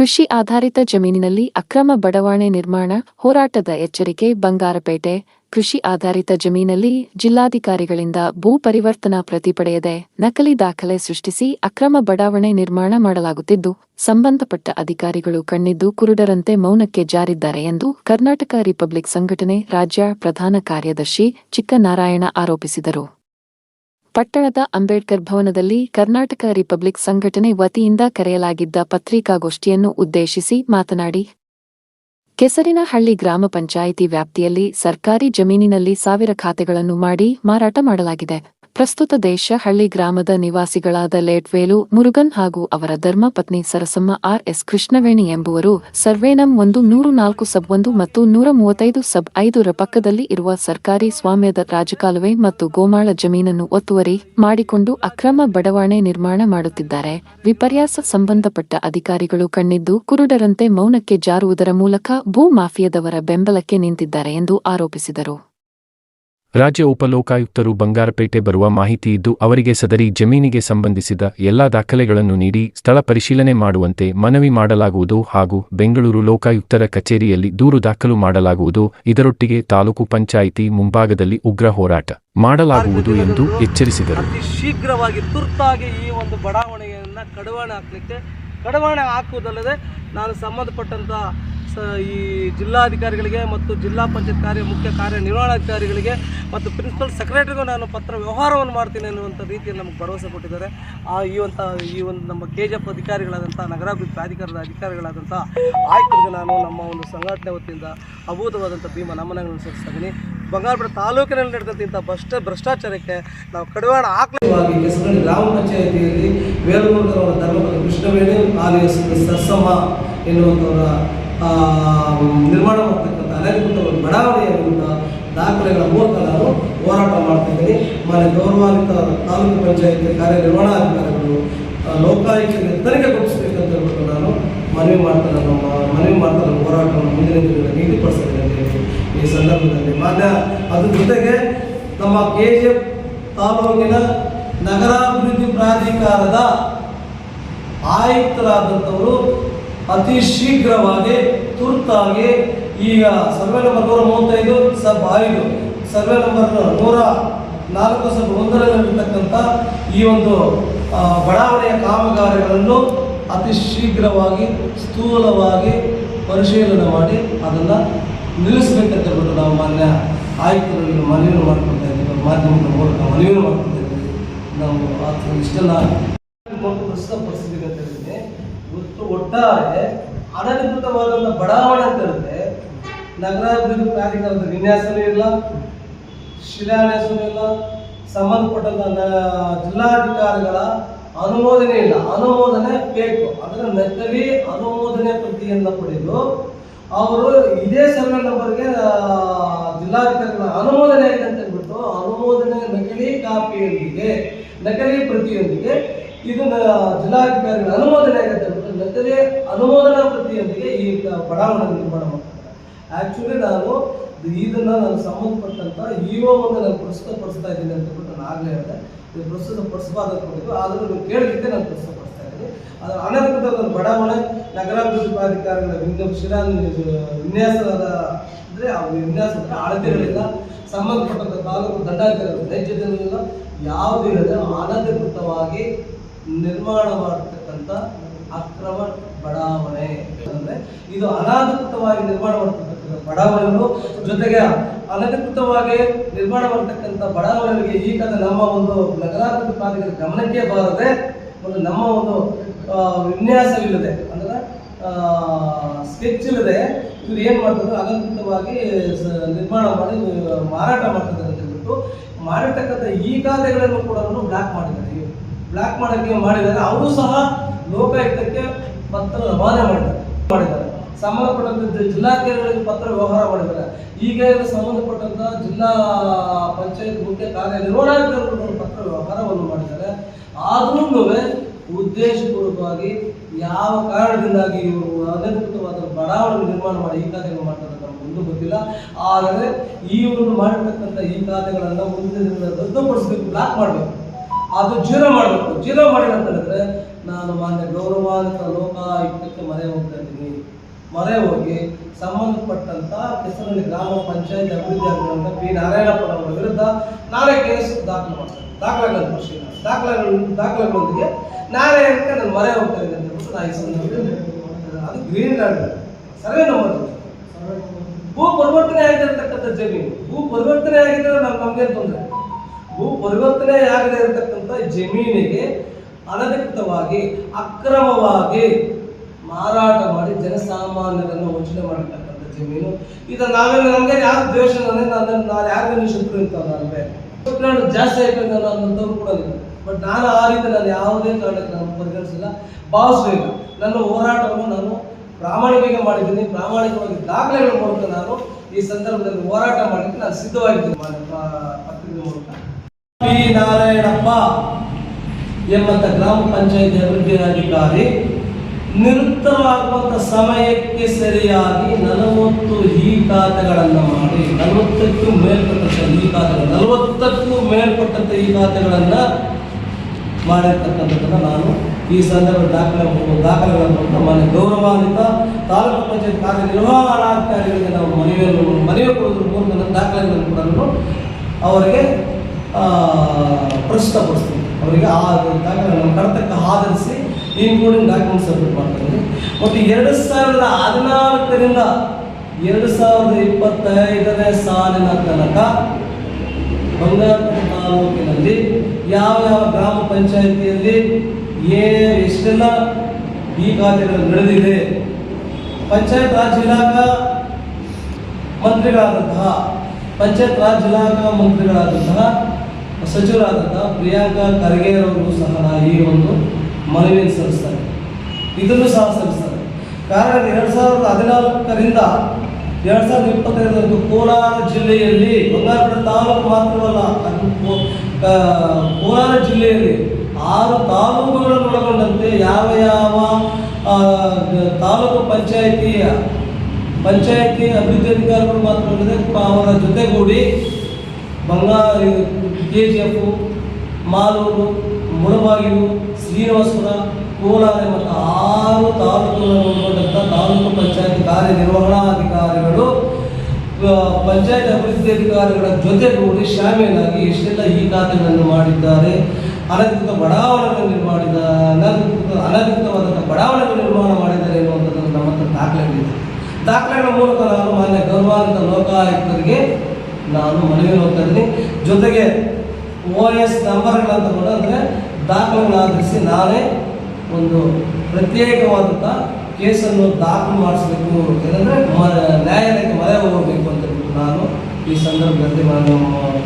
ಕೃಷಿ ಆಧಾರಿತ ಜಮೀನಿನಲ್ಲಿ ಅಕ್ರಮ ಬಡಾವಣೆ ನಿರ್ಮಾಣ, ಹೋರಾಟದ ಎಚ್ಚರಿಕೆ, ಬಂಗಾರಪೇಟೆ, ಕೃಷಿ ಆಧಾರಿತ ಜಮೀನಲ್ಲಿ ಜಿಲ್ಲಾಧಿಕಾರಿಗಳಿಂದ ಭೂ ಪರಿವರ್ತನಾ ಪ್ರತಿ ಪಡೆಯದೆ ನಕಲಿ ದಾಖಲೆ ಸೃಷ್ಟಿಸಿ ಅಕ್ರಮ ಬಡಾವಣೆ ನಿರ್ಮಾಣ ಮಾಡಲಾಗುತ್ತಿದ್ದು, ಸಂಬಂಧಪಟ್ಟ ಅಧಿಕಾರಿಗಳು ಕಣ್ಣಿದ್ದು ಕುರುಡರಂತೆ ಮೌನಕ್ಕೆ ಜಾರಿದ್ದಾರೆ ಎಂದು ಕರ್ನಾಟಕ ರಿಪಬ್ಲಿಕ್ ಸಂಘಟನೆ ರಾಜ್ಯ ಪ್ರಧಾನ ಕಾರ್ಯದರ್ಶಿ ಚಿಕ್ಕನಾರಾಯಣ ಆರೋಪಿಸಿದರು. ಪಟ್ಟಣದ ಅಂಬೇಡ್ಕರ್ ಭವನದಲ್ಲಿ ಕರ್ನಾಟಕ ರಿಪಬ್ಲಿಕ್ ಸಂಘಟನೆ ವತಿಯಿಂದ ಕರೆಯಲಾಗಿದ್ದ ಪತ್ರಿಕಾಗೋಷ್ಠಿಯನ್ನು ಉದ್ದೇಶಿಸಿ ಮಾತನಾಡಿ ಕೆಸರಿನಹಳ್ಳಿ ಗ್ರಾಮ ಪಂಚಾಯಿತಿ ವ್ಯಾಪ್ತಿಯಲ್ಲಿ ಸರ್ಕಾರಿ ಜಮೀನಿನಲ್ಲಿ ಸಾವಿರ ಖಾತೆಗಳನ್ನು ಮಾಡಿ ಮಾರಾಟ ಮಾಡಲಾಗಿದೆ. ಪ್ರಸ್ತುತ ದೇಶ ಹಳ್ಳಿ ಗ್ರಾಮದ ನಿವಾಸಿಗಳಾದ ಲೇಟ್ವೇಲು, ಮುರುಗನ್ ಹಾಗೂ ಅವರ ಧರ್ಮಪತ್ನಿ ಸರಸಮ್ಮ ಆರ್ ಎಸ್ ಕೃಷ್ಣವೇಣಿ ಎಂಬುವರು ಸರ್ವೇನಂ ಒಂದು ನೂರು ನಾಲ್ಕು ಸಬ್ ಒಂದು ಮತ್ತು ನೂರ ಮೂವತ್ತೈದು ಸಬ್ ಐದರ ಪಕ್ಕದಲ್ಲಿ ಇರುವ ಸರ್ಕಾರಿ ಸ್ವಾಮ್ಯದ ರಾಜಕಾಲುವೆ ಮತ್ತು ಗೋಮಾಳ ಜಮೀನನ್ನು ಒತ್ತುವರಿ ಮಾಡಿಕೊಂಡು ಅಕ್ರಮ ಬಡವಾಣೆ ನಿರ್ಮಾಣ ಮಾಡುತ್ತಿದ್ದಾರೆ. ವಿಪರ್ಯಾಸ ಸಂಬಂಧಪಟ್ಟ ಅಧಿಕಾರಿಗಳು ಕಣ್ಣಿದ್ದು ಕುರುಡರಂತೆ ಮೌನಕ್ಕೆ ಜಾರುವುದರ ಮೂಲಕ ಭೂ ಮಾಫಿಯಾದವರ ಬೆಂಬಲಕ್ಕೆ ನಿಂತಿದ್ದಾರೆ ಎಂದು ಆರೋಪಿಸಿದರು. ರಾಜ್ಯ ಉಪಲೋಕಾಯುಕ್ತರು ಬಂಗಾರಪೇಟೆ ಬರುವ ಮಾಹಿತಿ ಇದ್ದು, ಅವರಿಗೆ ಸದರಿ ಜಮೀನಿಗೆ ಸಂಬಂಧಿಸಿದ ಎಲ್ಲಾ ದಾಖಲೆಗಳನ್ನು ನೀಡಿ, ಸ್ಥಳ ಪರಿಶೀಲನೆ ಮಾಡುವಂತೆ ಮನವಿ ಮಾಡಲಾಗುವುದು ಹಾಗೂ ಬೆಂಗಳೂರು ಲೋಕಾಯುಕ್ತರ ಕಚೇರಿಯಲ್ಲಿ ದೂರು ದಾಖಲು ಮಾಡಲಾಗುವುದು. ಇದರೊಟ್ಟಿಗೆ ತಾಲೂಕು ಪಂಚಾಯಿತಿ ಮುಂಭಾಗದಲ್ಲಿ ಉಗ್ರ ಹೋರಾಟ ಮಾಡಲಾಗುವುದು ಎಂದು ಎಚ್ಚರಿಸಿದರು. ಶೀಘ್ರವಾಗಿ ತುರ್ತಾಗಿ ಈ ಒಂದು ಬಡಾವಣೆಯನ್ನು ಹಾಕಲಿಕ್ಕೆ ಹಾಕುವುದಲ್ಲದೆ ನಾನು ಸಂಬಂಧಪಟ್ಟಂಥ ಸ ಈ ಜಿಲ್ಲಾಧಿಕಾರಿಗಳಿಗೆ ಮತ್ತು ಜಿಲ್ಲಾ ಪಂಚಾಯತ್ ಕಾರ್ಯ ಮುಖ್ಯ ಕಾರ್ಯನಿರ್ವಹಣಾಧಿಕಾರಿಗಳಿಗೆ ಮತ್ತು ಪ್ರಿನ್ಸಿಪಲ್ ಸೆಕ್ರೆಟರಿಗೂ ನಾನು ಪತ್ರ ವ್ಯವಹಾರವನ್ನು ಮಾಡ್ತೀನಿ ಅನ್ನುವಂಥ ರೀತಿಯಲ್ಲಿ ನಮಗೆ ಭರವಸೆ ಕೊಟ್ಟಿದ್ದಾರೆ. ಆ ಈ ಒಂದು ಈ ಒಂದು ನಮ್ಮ ಕೆ ಜಿ ಎಫ್ ಅಧಿಕಾರಿಗಳಾದಂಥ, ನಗರಾಭಿವೃದ್ಧಿ ಪ್ರಾಧಿಕಾರದ ಅಧಿಕಾರಿಗಳಾದಂಥ ಆಯುಕ್ತರಿಗೆ ನಾನು ನಮ್ಮ ಒಂದು ಸಂಘಟನೆ ವತಿಯಿಂದ ಅಭೂತವಾದಂಥ ಭೀಮ ನಮನಗಳನ್ನು ಸಲ್ಲಿಸ್ತಾ ಬಂಗಾರಪೇಟೆ ತಾಲೂಕಿನಲ್ಲಿ ನಡೆದಂಥ ಭ್ರಷ್ಟ ಭ್ರಷ್ಟಾಚಾರಕ್ಕೆ ನಾವು ಕಡಿವಾಣ ಹಾಕಲಿ ಕೆಸರಳ್ಳಿ ಗ್ರಾಮ ಪಂಚಾಯತಿಯಲ್ಲಿ ವೇಲಮೂರ್ಗರವರ ಧರ್ಮದ ಕೃಷ್ಣವೇಣಿ ಆಲಿಯಸ್ ಸರ್ಸಮ್ಮ ಎನ್ನುವಂಥವರ ನಿರ್ಮಾಣ ಮಾಡ್ತಕ್ಕಂಥ ಅನಧಿಕೃತ ಒಂದು ಬಡಾವಣೆಯ ವಿರುದ್ಧ ದಾಖಲೆಗಳ ಮೂಲಕ ನಾನು ಹೋರಾಟ ಮಾಡ್ತಿದ್ದೀನಿ ಮನೆ ಗೌರವಾನ್ವಿತ ತಾಲೂಕು ಪಂಚಾಯತ್ ಕಾರ್ಯನಿರ್ವಹಣಾಧಿಕಾರಿಗಳು ಲೋಕಾಯುಕ್ತ ತನಿಖೆಗೊಳಿಸಬೇಕಂತ ಹೇಳ್ಬಿಟ್ಟು ನಾನು ಮನವಿ ಮಾಡ್ತಾ ನಾನು ಮನವಿ ಮಾಡ್ತಾ ನಾನು ಹೋರಾಟವನ್ನು ಮುಂದಿನ ದಿನಗಳಲ್ಲಿ ನಿಗದಿಪಡಿಸ್ತೇನೆ ಅಂತ ಹೇಳಿ ಈ ಸಂದರ್ಭದಲ್ಲಿ ಮಾನ್ಯ ಅದ್ರ ಜೊತೆಗೆ ನಮ್ಮ ಕೆ ಜಿ ಎಫ್ ತಾಲೂಕಿನ ನಗರಾಭಿವೃದ್ಧಿ ಪ್ರಾಧಿಕಾರದ ಆಯುಕ್ತರಾದಂಥವರು ಅತಿ ಶೀಘ್ರವಾಗಿ ತುರ್ತಾಗಿ ಈಗ ಸರ್ವೆ ನಂಬರ್ ನೂರ ಮೂವತ್ತೈದು, ಸಬ್ ಐದು, ಸರ್ವೆ ನಂಬರ್ ನೂರ ನಾಲ್ಕು, ಸಬ್ ಒಂದರಲ್ಲಿರ್ತಕ್ಕಂಥ ಈ ಒಂದು ಬಡಾವಣೆಯ ಕಾಮಗಾರಿಗಳನ್ನು ಅತಿ ಶೀಘ್ರವಾಗಿ, ಸ್ಥೂಲವಾಗಿ ಪರಿಶೀಲನೆ ಮಾಡಿ ಅದನ್ನು ನಿಲ್ಲಿಸಬೇಕಂತ ಹೇಳ್ಬಿಟ್ಟು ನಾವು ಮಾನ್ಯ ಆಯುಕ್ತರಲ್ಲಿ ಮನವಿಯನ್ನು ಮಾಡ್ಕೊಳ್ತಾ ಇದ್ದೀವಿ. ಮಾಧ್ಯಮದ ಮೂಲಕ ಮನವಿಯನ್ನು ಮಾಡ್ಕೊಳ್ತಾ ಇದ್ದೀವಿ. ನಾವು ಅದು ಇಷ್ಟೆಲ್ಲ ಒಟ್ಟಾರೆ ಅನಧಿಕೃತವಾದಂಥ ಬಡಾವಣೆ ಅಂತ ಇರುತ್ತೆ. ನಗರಾಭಿವೃದ್ಧಿ ಪ್ರಾಧಿಕಾರದ ವಿನ್ಯಾಸನೂ ಇಲ್ಲ, ಶಿಲಾನ್ಯಾಸನೂ ಇಲ್ಲ, ಸಂಬಂಧಪಟ್ಟಂತ ನ- ಜಿಲ್ಲಾಧಿಕಾರಿಗಳ ಅನುಮೋದನೆ ಇಲ್ಲ. ಅನುಮೋದನೆ ಬೇಕು. ಅದರ ನಕಲಿ ಅನುಮೋದನೆ ಪ್ರತಿಯನ್ನು ಪಡೆದು ಅವರು ಇದೇ ಸರ್ವೆ ನಂಬರ್ಗೆ ಜಿಲ್ಲಾಧಿಕಾರಿಗಳ ಅನುಮೋದನೆ ಆಗಿದೆ ಅಂತ ಹೇಳ್ಬಿಟ್ಟು ಅನುಮೋದನೆ ನಕಲಿ ಕಾಪಿಯೊಂದಿಗೆ, ನಕಲಿ ಪ್ರತಿಯೊಂದಿಗೆ ಇದು ನ- ಜಿಲ್ಲಾಧಿಕಾರಿಗಳ ಅನುಮೋದನೆ ಆಗುತ್ತೆ ಜೊತೆಗೆ ಅನುಮೋದನಾ ಪ್ರತಿಯೊಂದಿಗೆ ಈ ಬಡಾವಣೆ ನಿರ್ಮಾಣ ಮಾಡ್ತಾರೆ. ಆಕ್ಚುಲಿ ನಾನು ಇದನ್ನ ನಾನು ಸಂಬಂಧಪಟ್ಟಂತ ಒಂದು ನಾನು ಪ್ರಸ್ತುತಪಡಿಸ್ತಾ ಇದ್ದೀನಿ ಅಂತ ಬಿಟ್ಟು ನಾನು ಆಗಲೇ ಹೇಳಿದೆ. ಇದು ಪ್ರಸ್ತುತಪಡಿಸಬಾರ್ದು ಅಂದ್ಕೊಂಡಿದ್ದು ಆದರೂ ನೀವು ಕೇಳಿದ್ದಕ್ಕೆ ನಾನು ಪ್ರಸ್ತುತಪಡಿಸ್ತಾ ಇದ್ದೀನಿ. ಅದರ ಅನಂತರದ ಒಂದು ಬಡಾವಣೆ, ನಗರಾಭಿವೃದ್ಧಿ ಪ್ರಾಧಿಕಾರಗಳ ವಿನ್ಯಾಸ ಶಿಲಾ ವಿನ್ಯಾಸದ ಅಂದರೆ ಆ ವಿನ್ಯಾಸ ಅಳತೆಗಳಿಲ್ಲ. ಸಂಬಂಧಪಟ್ಟಂತ ತಾಲೂಕು ದಂಡಾಧಿಕಾರಿಗಳು ನೈಜ ಜನರಿಲ್ಲ ಯಾವುದೂ ಇಲ್ಲದೆ ಅನಧಿಕೃತವಾಗಿ ನಿರ್ಮಾಣ ಮಾಡತಕ್ಕಂಥ ಅಕ್ರಮ ಬಡಾವಣೆ. ಅಂದ್ರೆ ಇದು ಅನಾಧಿಕೃತವಾಗಿ ನಿರ್ಮಾಣ ಮಾಡತಕ್ಕಂಥ ಬಡಾವಣೆಗಳು. ಜೊತೆಗೆ ಅನಧಿಕೃತವಾಗಿ ನಿರ್ಮಾಣ ಮಾಡ್ತಕ್ಕಂಥ ಬಡಾವಣೆಗಳಿಗೆ ಈ ಕಡೆ ನಮ್ಮ ಒಂದು ನಗರಾಭಿವೃದ್ಧಿ ಪ್ರಾಧಿಕಾರ ಗಮನಕ್ಕೆ ಬಾರದೆ ಒಂದು ನಮ್ಮ ಒಂದು ವಿನ್ಯಾಸವಿಲ್ಲದೆ, ಅಂದ್ರೆ ಸ್ಕೆಚ್ ಇಲ್ಲದೆ ಇವ್ರು ಏನು ಮಾಡ್ತಾರೆ ಅನಧಿಕೃತವಾಗಿ ನಿರ್ಮಾಣ ಮಾಡಿ, ಮಾರಾಟ ಮಾಡ್ತಾರೆ ಅಂತ ಹೇಳ್ಬಿಟ್ಟು ಮಾಡಿರ್ತಕ್ಕಂಥ ಈ ಖಾತೆಗಳನ್ನು ಕೂಡ ಬ್ಲಾಕ್ ಮಾಡಿದ್ದಾರೆ. ಬ್ಲಾಕ್ ಮಾಡೋಕ್ಕೆ ಮಾಡಿದರೆ, ಅವರು ಸಹ ಲೋಕಾಯುಕ್ತಕ್ಕೆ ಪತ್ರ ರವಾನೆ ಮಾಡಿದ್ದಾರೆ ಮಾಡಿದ್ದಾರೆ. ಸಂಬಂಧಪಟ್ಟಂತ ಜಿಲ್ಲಾಧಿಕಾರಿಗಳಿಗೆ ಪತ್ರ ವ್ಯವಹಾರ ಮಾಡಿದ್ದಾರೆ. ಈಗ ಸಂಬಂಧಪಟ್ಟಂತ ಜಿಲ್ಲಾ ಪಂಚಾಯತ್ ಮುಖ್ಯ ಕಾರ್ಯನಿರ್ವಹಣಾಧಿಕಾರಿಗಳು ಪತ್ರ ವ್ಯವಹಾರವನ್ನು ಮಾಡಿದ್ದಾರೆ. ಆದ್ರೂ ಉದ್ದೇಶಪೂರ್ವಕವಾಗಿ ಯಾವ ಕಾರಣದಿಂದಾಗಿ ಇವರು ಅನಧಿಕೃತವಾದ ಬಡಾವಣೆ ನಿರ್ಮಾಣ ಮಾಡಿ ಈ ಕಾರ್ಯಗಳು ಮಾಡ್ತಾರೆ ಒಂದು ಗೊತ್ತಿಲ್ಲ. ಆದರೆ ಈ ಒಂದು ಮಾಡಿರ್ತಕ್ಕಂಥ ಈ ಖಾತೆಗಳನ್ನು ಮುಂದಿನ ದಿನಗಳಲ್ಲಿ ರದ್ದುಪಡಿಸಬೇಕು, ಬ್ಲಾಕ್ ಮಾಡಬೇಕು. ಅದು ಜೀರೋ ಮಾಡಬೇಕು. ಜೀರೋ ಮಾಡಿಲ್ಲ ಅಂತ ಹೇಳಿದ್ರೆ, ನಾನು ಮಾನ್ಯ ಗೌರವಾನ್ವಿತ ಲೋಕಾಯುಕ್ತಕ್ಕೆ ಮರೆ ಹೋಗ್ತಾ ಇದ್ದೀನಿ. ಮರೆ ಹೋಗಿ ಸಂಬಂಧಪಟ್ಟಂತ ಕೆಸರಲ್ಲಿ ಗ್ರಾಮ ಪಂಚಾಯತ್ ಅಭಿವೃದ್ಧಿ ಅಧಿಕಾರಿ ಪಿ. ನಾರಾಯಣಪ್ಪನವರ ವಿರುದ್ಧ ನಾಳೆ ಕೇಸ್ ದಾಖಲು ಮಾಡ್ತಾರೆ ದಾಖಲೆಗಳ ಪರಿಶೀಲನೆ ದಾಖಲೆಗಳು ದಾಖಲೆಗಳೊಂದಿಗೆ ಅಂತ ನಾನು ಮರೆ ಹೋಗ್ತಾ ಇದ್ದೀನಿ ಅಂತ ನಾ ಈ ಸಂದರ್ಭದಲ್ಲಿ ಅದು ಗ್ರೀನ್ ಲ್ಯಾಂಡ್. ಸರ್ವೆ ನಂಬರ್ ಭೂ ಪರಿವರ್ತನೆ ಆಗಿರತಕ್ಕಂಥ ಜಮೀನು. ಭೂ ಪರಿವರ್ತನೆ ಆಗಿದ್ರೆ ನಮ್ಗೆ ತೊಂದರೆ? ಭೂ ಪರಿವರ್ತನೆ ಆಗದೆ ಇರತಕ್ಕಂಥ ಜಮೀನಿಗೆ ಅನಧಿಕೃತವಾಗಿ, ಅಕ್ರಮವಾಗಿ ಮಾರಾಟ ಮಾಡಿ ಜನಸಾಮಾನ್ಯರನ್ನು ವಂಚನೆ ಮಾಡಿರ್ತಕ್ಕಂಥ ಜಮೀನು. ಇದು ನಾವೆಲ್ಲ ನಮಗೆ ಯಾರು ದ್ವೇಷ ನನಗೆ ನಾನು ನಾನು ಯಾರಿಗೂ ಶತ್ರು ಅಂತ ಜಾಸ್ತಿ ಆಯ್ತು ನಾನು ಕೂಡ ಬಟ್ ನಾನು ಆ ರೀತಿ ನಾನು ಯಾವುದೇ ಕಾರಣಕ್ಕೆ ನಾನು ಪರಿಗಣಿಸಿಲ್ಲ. ಭಾವಿಸಲಿಲ್ಲ ನನ್ನ ಹೋರಾಟವನ್ನು ನಾನು ಪ್ರಾಮಾಣಿಕವಾಗಿ ಮಾಡಿದ್ದೀನಿ. ಪ್ರಾಮಾಣಿಕವಾಗಿ ದಾಖಲೆಗಳ ಮೂಲಕ ನಾನು ಈ ಸಂದರ್ಭದಲ್ಲಿ ಹೋರಾಟ ಮಾಡಲಿಕ್ಕೆ ನಾನು ಸಿದ್ಧವಾಗಿದ್ದೀನಿ. ಪಿ ನಾರಾಯಣಪ್ಪ ಎಂಬಂತ ಗ್ರಾಮ ಪಂಚಾಯತ್ ಅಭಿವೃದ್ಧಿ ಅಧಿಕಾರಿ, ನಿರುತ್ತರವಾಗುವಂತ ಸಮಯಕ್ಕೆ ಸರಿಯಾಗಿ ನಲವತ್ತು ಈ ಖಾತೆಗಳನ್ನು ಮಾಡಿ, ನಲವತ್ತಕ್ಕೂ ಮೇಲ್ಪಟ್ಟಂತ ಈ ಖಾತೆಗಳು ನಲವತ್ತಕ್ಕೂ ಮೇಲ್ಪಟ್ಟಂತ ಈ ಖಾತೆಗಳನ್ನು ಮಾಡಿರ್ತಕ್ಕಂಥದ್ದನ್ನು ನಾನು ಈ ಸಂದರ್ಭ ದಾಖಲೆ ದಾಖಲೆಗಳನ್ನು ನಮ್ಮಲ್ಲಿ ಗೌರವಾನ್ವಿತ ತಾಲೂಕು ಪಂಚಾಯತ್ ಕಾರ್ಯನಿರ್ವಹಣಾಧಿಕಾರಿಗಳಿಗೆ ನಾವು ಮನವಿಯನ್ನು ಮನವಿ ಕೊಡೋದ್ರ ಮೂಲಕ ದಾಖಲೆಗಳನ್ನು ಕೂಡ ಅವರಿಗೆ ಆ, ಪ್ರಸ್ತುತಪಡಿಸ್ತೀನಿ. ಅವರಿಗೆ ಆ ದಾಖಲೆಗಳನ್ನು ಕಡತಕ್ಕೆ ಆಧರಿಸಿ ಇನ್ಕ್ಲೂಡಿಂಗ್ ಡಾಕ್ಯುಮೆಂಟ್ ಸಬ್ಮಿಟ್ ಮಾಡ್ತೀನಿ. ಮತ್ತು ಎರಡು ಸಾವಿರದ ಹದಿನಾಲ್ಕರಿಂದ ಎರಡು ಸಾವಿರದ ಇಪ್ಪತ್ತೈದನೇ ಸಾಲಿನ ತನಕ ಬಂಗಾರಪೇಟೆ ತಾಲೂಕಿನಲ್ಲಿ ಯಾವ ಯಾವ ಗ್ರಾಮ ಪಂಚಾಯಿತಿಯಲ್ಲಿ ಏ ಎಷ್ಟೆಲ್ಲ ಈ ಖಾತೆಗಳು ನಡೆದಿದೆ ಪಂಚಾಯತ್ ರಾಜ್ ಇಲಾಖಾ ಮಂತ್ರಿಗಳಾದಂತಹ ಪಂಚಾಯತ್ ರಾಜ್ ಇಲಾಖಾ ಮಂತ್ರಿಗಳಾದಂತಹ ಸಚಿವರಾದಂತಹ ಪ್ರಿಯಾಂಕಾ ಖರ್ಗೆ ಅವರು ಸಹ ಈ ಒಂದು ಮನವಿಯನ್ನು ಸಲ್ಲಿಸ್ತಾರೆ. ಇದನ್ನು ಸಹ ಸಲ್ಲಿಸ್ತಾರೆ. ಕಾರಣ ಎರಡು ಸಾವಿರದ ಹದಿನಾಲ್ಕರಿಂದ ಎರಡು ಸಾವಿರದ ಇಪ್ಪತ್ತೈದರಂದು ಕೋಲಾರ ಜಿಲ್ಲೆಯಲ್ಲಿ ಬಂಗಾರಪೇಟೆ ತಾಲೂಕು ಮಾತ್ರವಲ್ಲ ಕೋಲಾರ ಜಿಲ್ಲೆಯಲ್ಲಿ ಆರು ತಾಲೂಕುಗಳನ್ನು ಒಳಗೊಂಡಂತೆ ಯಾವ ಯಾವ ತಾಲೂಕು ಪಂಚಾಯಿತಿಯ ಪಂಚಾಯಿತಿ ಅಭಿವೃದ್ಧಿ ಅಧಿಕಾರಿಗಳು ಮಾತ್ರ ಅವರ ಜೊತೆಗೂಡಿ ಬಂಗಾರ, K G F, Malur, Mulbagal, Srinivasapura, Kolar ಮತ್ತು ಆರು ತಾಲೂಕುಗಳನ್ನು ಒಳಗೊಂಡಂಥ ತಾಲೂಕು ಪಂಚಾಯತ್ ಕಾರ್ಯನಿರ್ವಹಣಾಧಿಕಾರಿಗಳು ಪಂಚಾಯತ್ ಅಭಿವೃದ್ಧಿ ಅಧಿಕಾರಿಗಳ ಜೊತೆಗೂಡಿ ಶಾಮೀಲಾಗಿ ಎಷ್ಟೆಲ್ಲ ಈ ಖಾತೆಗಳನ್ನು ಮಾಡಿದ್ದಾರೆ, ಅನಧಿಕೃತ ಬಡಾವಣೆಗಳನ್ನು ನಿರ್ಮಾಣಿದ ಅನಧಿಕೃತ, ಅನಧಿಕೃತವಾದಂಥ ಬಡಾವಣೆಗಳು ನಿರ್ಮಾಣ ಮಾಡಿದ್ದಾರೆ ಎನ್ನುವಂಥದ್ದು ನಮ್ಮ ಹತ್ರ ದಾಖಲೆಗಳಿದೆ. ದಾಖಲೆಗಳ ಮೂಲಕ ನಾನು ಮಾನ್ಯ ಗೌರವಾನ್ವಿತ ಲೋಕಾಯುಕ್ತರಿಗೆ ನಾನು ಮನವಿ ಇದ್ದೀನಿ. ಜೊತೆಗೆ ಓ ಎಸ್ ನಂಬರ್ಗಳಂತ ಕೂಡ ಅಂದರೆ ದಾಖಲೆಗಳನ್ನ ಆಧರಿಸಿ ಒಂದು ಪ್ರತ್ಯೇಕವಾದಂಥ ಕೇಸನ್ನು ದಾಖಲು ಮಾಡಿಸಬೇಕು ಏನಂದರೆ ನ್ಯಾಯಾಲಯಕ್ಕೆ ಮೊರೆ ಹೋಗಬೇಕು ಅಂತ ನಾನು ಈ ಸಂದರ್ಭದಲ್ಲಿ ನಾನು